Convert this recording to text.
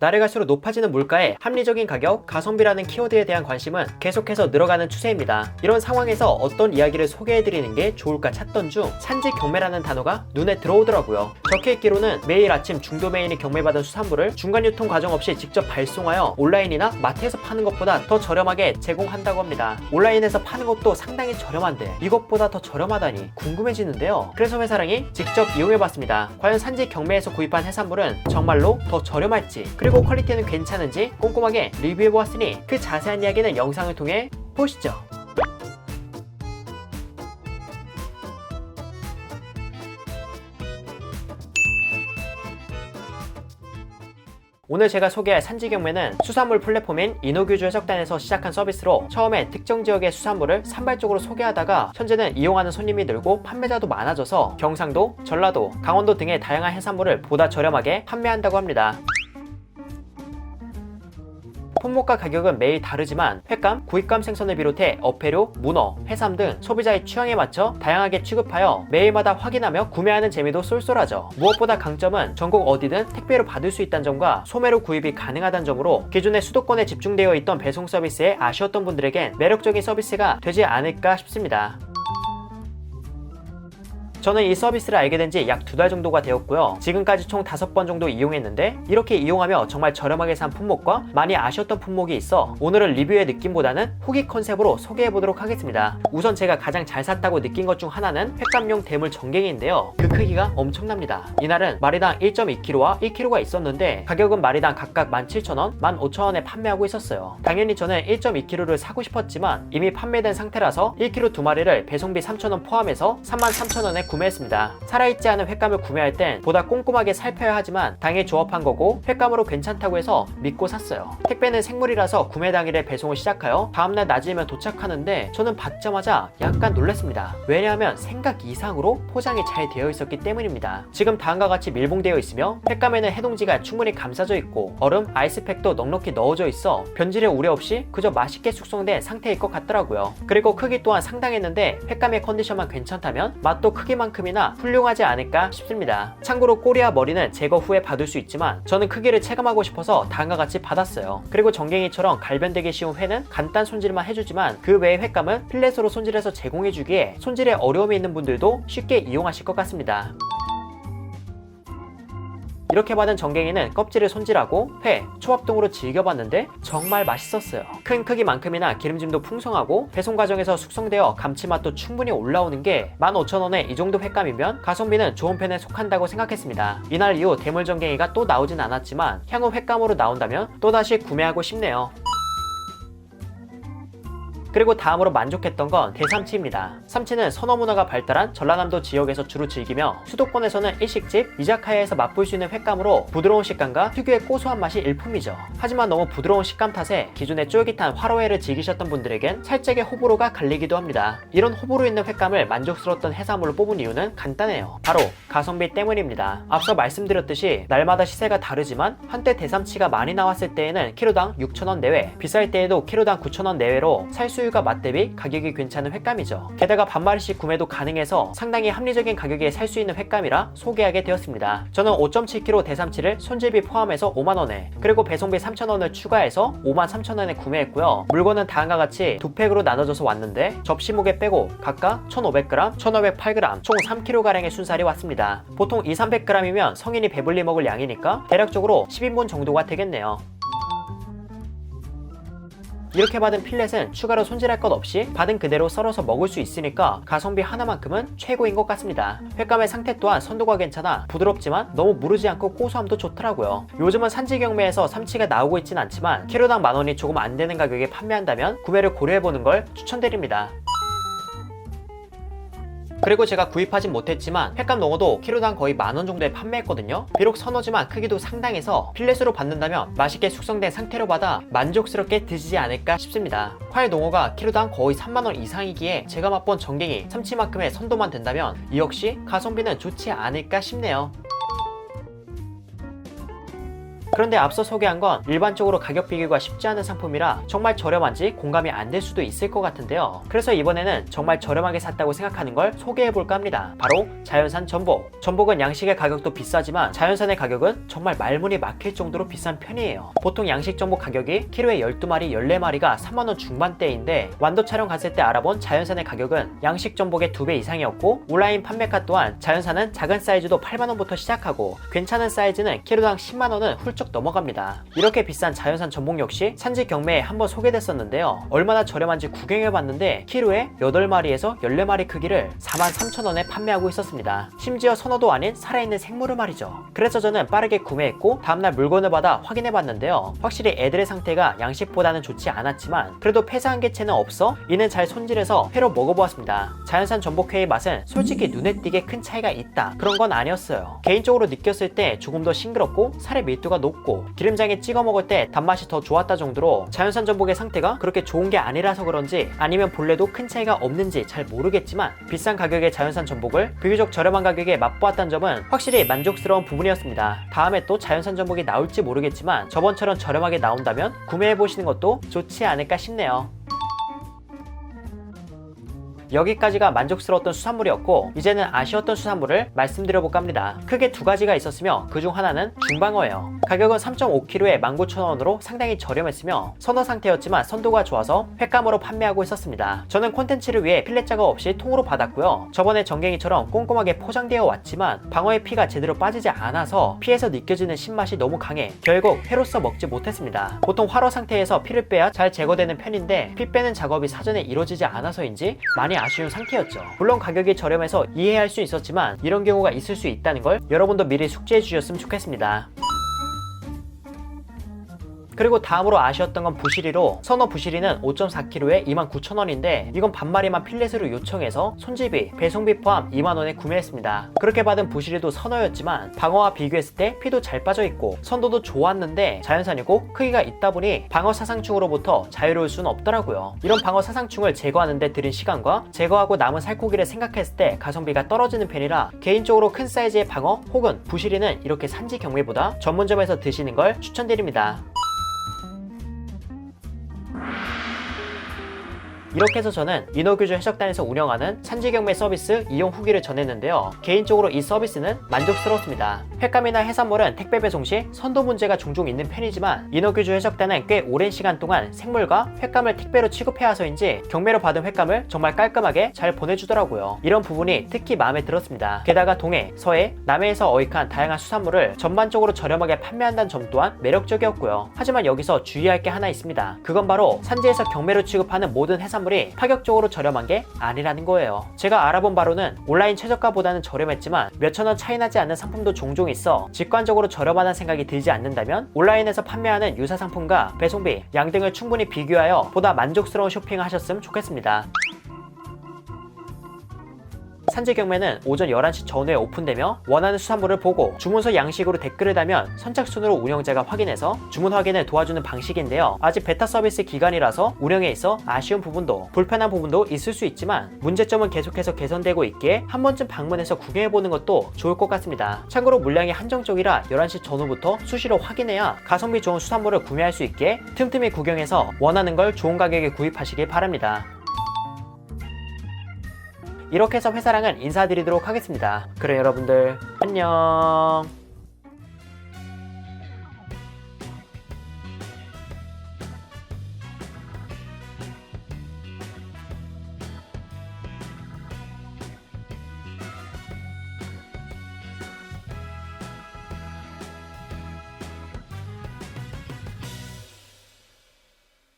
날이 갈수록 높아지는 물가에 합리적인 가격, 가성비라는 키워드에 대한 관심은 계속해서 늘어가는 추세입니다. 이런 상황에서 어떤 이야기를 소개해드리는 게 좋을까 찾던 중 산지 경매라는 단어가 눈에 들어오더라고요. 적혀 있기로는 매일 아침 중도 메인이 경매받은 수산물을 중간 유통 과정 없이 직접 발송하여 온라인이나 마트에서 파는 것보다 더 저렴하게 제공한다고 합니다. 온라인에서 파는 것도 상당히 저렴한데 이것보다 더 저렴하다니 궁금해지는데요. 그래서 회사랑이 직접 이용해봤습니다. 과연 산지 경매에서 구입한 해산물은 정말로 더 저렴할지 그리고 퀄리티는 괜찮은지 꼼꼼하게 리뷰해보았으니 그 자세한 이야기는 영상을 통해 보시죠. 오늘 제가 소개할 산지 경매는 수산물 플랫폼인 이노규주 해적단에서 시작한 서비스로 처음에 특정 지역의 수산물을 산발적으로 소개하다가 현재는 이용하는 손님이 늘고 판매자도 많아져서 경상도, 전라도, 강원도 등의 다양한 해산물을 보다 저렴하게 판매한다고 합니다. 품목과 가격은 매일 다르지만 횟감, 구입감 생선을 비롯해 어패류, 문어, 해삼 등 소비자의 취향에 맞춰 다양하게 취급하여 매일마다 확인하며 구매하는 재미도 쏠쏠하죠. 무엇보다 강점은 전국 어디든 택배로 받을 수 있다는 점과 소매로 구입이 가능하다는 점으로 기존의 수도권에 집중되어 있던 배송 서비스에 아쉬웠던 분들에겐 매력적인 서비스가 되지 않을까 싶습니다. 저는 이 서비스를 알게 된 지 약 두 달 정도가 되었고요. 지금까지 총 다섯 번 정도 이용했는데 이렇게 이용하며 정말 저렴하게 산 품목과 많이 아쉬웠던 품목이 있어 오늘은 리뷰의 느낌보다는 후기 컨셉으로 소개해 보도록 하겠습니다. 우선 제가 가장 잘 샀다고 느낀 것 중 하나는 횟감용 대물 전갱이인데요. 그 크기가 엄청납니다. 이날은 마리당 1.2kg와 1kg가 있었는데 가격은 마리당 각각 17,000원, 15,000원에 판매하고 있었어요. 당연히 저는 1.2kg를 사고 싶었지만 이미 판매된 상태라서 1kg 두 마리를 배송비 3,000원 포함해서 33,000원에 구매 했습니다. 살아있지 않은 횟감을 구매할 땐 보다 꼼꼼하게 살펴야 하지만 당일 조업한 거고 횟감으로 괜찮다고 해서 믿고 샀어요. 택배는 생물이라서 구매 당일에 배송을 시작하여 다음날 낮이면 도착하는데 저는 받자마자 약간 놀랐습니다. 왜냐하면 생각 이상으로 포장이 잘 되어 있었기 때문입니다. 지금 다음과 같이 밀봉되어 있으며 횟감에는 해동지가 충분히 감싸져 있고 얼음, 아이스팩도 넉넉히 넣어져 있어 변질의 우려 없이 그저 맛있게 숙성된 상태일 것 같더라고요. 그리고 크기 또한 상당했는데 횟감의 컨디션만 괜찮다면 맛도 크기 만큼이나 훌륭하지 않을까 싶습니다. 참고로 꼬리와 머리는 제거 후에 받을 수 있지만 저는 크기를 체감하고 싶어서 다음과 같이 받았어요. 그리고 정갱이처럼 갈변되기 쉬운 회는 간단 손질만 해주지만 그 외의 횟감은 필렛으로 손질해서 제공해주기에 손질에 어려움이 있는 분들도 쉽게 이용하실 것 같습니다. 이렇게 받은 정갱이는 껍질을 손질하고 회, 초밥 등으로 즐겨봤는데 정말 맛있었어요. 큰 크기만큼이나 기름짐도 풍성하고 배송 과정에서 숙성되어 감칠맛도 충분히 올라오는 게 15,000원에 이 정도 횟감이면 가성비는 좋은 편에 속한다고 생각했습니다. 이날 이후 대물 정갱이가 또 나오진 않았지만 향후 횟감으로 나온다면 또다시 구매하고 싶네요. 그리고 다음으로 만족했던 건 대삼치입니다. 삼치는 선어 문화가 발달한 전라남도 지역에서 주로 즐기며 수도권에서는 일식집, 이자카야에서 맛볼 수 있는 횟감으로 부드러운 식감과 특유의 고소한 맛이 일품이죠. 하지만 너무 부드러운 식감 탓에 기존에 쫄깃한 화로회를 즐기셨던 분들에겐 살짝의 호불호가 갈리기도 합니다. 이런 호불호 있는 횟감을 만족스러웠던 해산물로 뽑은 이유는 간단해요. 바로 가성비 때문입니다. 앞서 말씀드렸듯이 날마다 시세가 다르지만 한때 대삼치가 많이 나왔을 때에는 키로당 6,000원 내외, 비쌀 때에도 키로당 9,000원 내외로 살수 율과 맛 대비 가격이 괜찮은 횟감이죠. 게다가 반마리씩 구매도 가능해서 상당히 합리적인 가격에 살 수 있는 횟감이라 소개하게 되었습니다. 저는 5.7kg 대삼치를 손질비 포함해서 5만원에 그리고 배송비 3,000원을 추가해서 53,000원에 구매했고요. 물건은 다음과 같이 두 팩으로 나눠져서 왔는데 접시 무게 빼고 각각 1,500g, 1,508g 총 3kg가량의 순살이 왔습니다. 보통 2, 300g이면 성인이 배불리 먹을 양이니까 대략적으로 10인분 정도가 되겠네요. 이렇게 받은 필렛은 추가로 손질할 것 없이 받은 그대로 썰어서 먹을 수 있으니까 가성비 하나만큼은 최고인 것 같습니다. 횟감의 상태 또한 선도가 괜찮아 부드럽지만 너무 무르지 않고 고소함도 좋더라고요. 요즘은 산지 경매에서 삼치가 나오고 있진 않지만 키로당 만 원이 조금 안 되는 가격에 판매한다면 구매를 고려해보는 걸 추천드립니다. 그리고 제가 구입하진 못했지만 횟감 농어도 키로당 거의 만원 정도에 판매했거든요. 비록 선어지만 크기도 상당해서 필렛으로 받는다면 맛있게 숙성된 상태로 받아 만족스럽게 드시지 않을까 싶습니다. 활 농어가 키로당 거의 3만 원 이상이기에 제가 맛본 전갱이 참치만큼의 선도만 된다면 이 역시 가성비는 좋지 않을까 싶네요. 그런데 앞서 소개한 건 일반적으로 가격 비교가 쉽지 않은 상품이라 정말 저렴한지 공감이 안 될 수도 있을 것 같은데요. 그래서 이번에는 정말 저렴하게 샀다고 생각하는 걸 소개해 볼까 합니다. 바로 자연산 전복. 전복은 양식의 가격도 비싸지만 자연산의 가격은 정말 말문이 막힐 정도로 비싼 편이에요. 보통 양식 전복 가격이 키로에 12마리, 14마리가 3만원 중반대인데 완도 촬영 갔을 때 알아본 자연산의 가격은 양식 전복의 2배 이상이었고 온라인 판매가 또한 자연산은 작은 사이즈도 8만원부터 시작하고 괜찮은 사이즈는 키로당 10만원은 훌쩍 넘어갑니다. 이렇게 비싼 자연산 전복 역시 산지 경매에 한번 소개됐었는데요. 얼마나 저렴한지 구경해봤는데 키로에 8마리에서 14마리 크기를 43,000원에 판매하고 있었습니다. 심지어 선어도 아닌 살아있는 생물을 말이죠. 그래서 저는 빠르게 구매했고 다음날 물건을 받아 확인해봤는데요. 확실히 애들의 상태가 양식보다는 좋지 않았지만 그래도 폐사한 개체는 없어 이는 잘 손질해서 회로 먹어보았습니다. 자연산 전복회의 맛은 솔직히 눈에 띄게 큰 차이가 있다 그런 건 아니었어요. 개인적으로 느꼈을 때 조금 더 싱그럽고 살의 밀도가 높고 기름장에 찍어 먹을 때 단맛이 더 좋았다 정도로 자연산 전복의 상태가 그렇게 좋은 게 아니라서 그런지 아니면 본래도 큰 차이가 없는지 잘 모르겠지만 비싼 가격의 자연산 전복을 비교적 저렴한 가격에 맛보았다는 점은 확실히 만족스러운 부분이었습니다. 다음에 또 자연산 전복이 나올지 모르겠지만 저번처럼 저렴하게 나온다면 구매해 보시는 것도 좋지 않을까 싶네요. 여기까지가 만족스러웠던 수산물이었고 이제는 아쉬웠던 수산물을 말씀드려볼까 합니다. 크게 두 가지가 있었으며 그중 하나는 중방어예요. 가격은 3.5kg에 19,000원으로 상당히 저렴했으며 선어 상태였지만 선도가 좋아서 횟감으로 판매하고 있었습니다. 저는 콘텐츠를 위해 필렛 작업 없이 통으로 받았고요. 저번에 정갱이처럼 꼼꼼하게 포장되어 왔지만 방어의 피가 제대로 빠지지 않아서 피에서 느껴지는 신맛이 너무 강해 결국 회로서 먹지 못했습니다. 보통 활어 상태에서 피를 빼야 잘 제거되는 편인데 피 빼는 작업이 사전에 이루어지지 않아서인지 많이 아쉬운 상태였죠. 물론 가격이 저렴해서 이해할 수 있었지만 이런 경우가 있을 수 있다는 걸 여러분도 미리 숙지해 주셨으면 좋겠습니다. 그리고 다음으로 아쉬웠던 건 부시리로 선어 부시리는 5.4kg에 29,000원인데 이건 반마리만 필렛으로 요청해서 손질비, 배송비 포함 2만원에 구매했습니다. 그렇게 받은 부시리도 선어였지만 방어와 비교했을 때 피도 잘 빠져있고 선도도 좋았는데 자연산이고 크기가 있다 보니 방어 사상충으로부터 자유로울 수는 없더라고요. 이런 방어 사상충을 제거하는데 들인 시간과 제거하고 남은 살코기를 생각했을 때 가성비가 떨어지는 편이라 개인적으로 큰 사이즈의 방어 혹은 부시리는 이렇게 산지 경매보다 전문점에서 드시는 걸 추천드립니다. 이렇게 해서 저는 인어교주 해적단에서 운영하는 산지경매 서비스 이용 후기를 전했는데요. 개인적으로 이 서비스는 만족스럽습니다. 횟감이나 해산물은 택배 배송 시 선도 문제가 종종 있는 편이지만 인어교주 해적단은 꽤 오랜 시간 동안 생물과 횟감을 택배로 취급해와서인지 경매로 받은 횟감을 정말 깔끔하게 잘 보내주더라고요. 이런 부분이 특히 마음에 들었습니다. 게다가 동해, 서해, 남해에서 어익한 다양한 수산물을 전반적으로 저렴하게 판매한다는 점 또한 매력적이었고요. 하지만 여기서 주의할 게 하나 있습니다. 그건 바로 산지에서 경매로 취급하는 모든 해산 물이 파격적으로 저렴한 게 아니라는 거예요. 제가 알아본 바로는 온라인 최저가보다는 저렴했지만 몇천 원 차이 나지 않는 상품도 종종 있어 직관적으로 저렴하다는 생각이 들지 않는다면 온라인에서 판매하는 유사 상품과 배송비, 양 등을 충분히 비교하여 보다 만족스러운 쇼핑을 하셨으면 좋겠습니다. 산지 경매는 오전 11시 전후에 오픈되며 원하는 수산물을 보고 주문서 양식으로 댓글을 달면 선착순으로 운영자가 확인해서 주문 확인을 도와주는 방식인데요. 아직 베타 서비스 기간이라서 운영에 있어 아쉬운 부분도 불편한 부분도 있을 수 있지만 문제점은 계속해서 개선되고 있기에 한 번쯤 방문해서 구경해보는 것도 좋을 것 같습니다. 참고로 물량이 한정적이라 11시 전후부터 수시로 확인해야 가성비 좋은 수산물을 구매할 수 있게 틈틈이 구경해서 원하는 걸 좋은 가격에 구입하시길 바랍니다. 이렇게 해서 회사랑은 인사드리도록 하겠습니다. 그럼 여러분들 안녕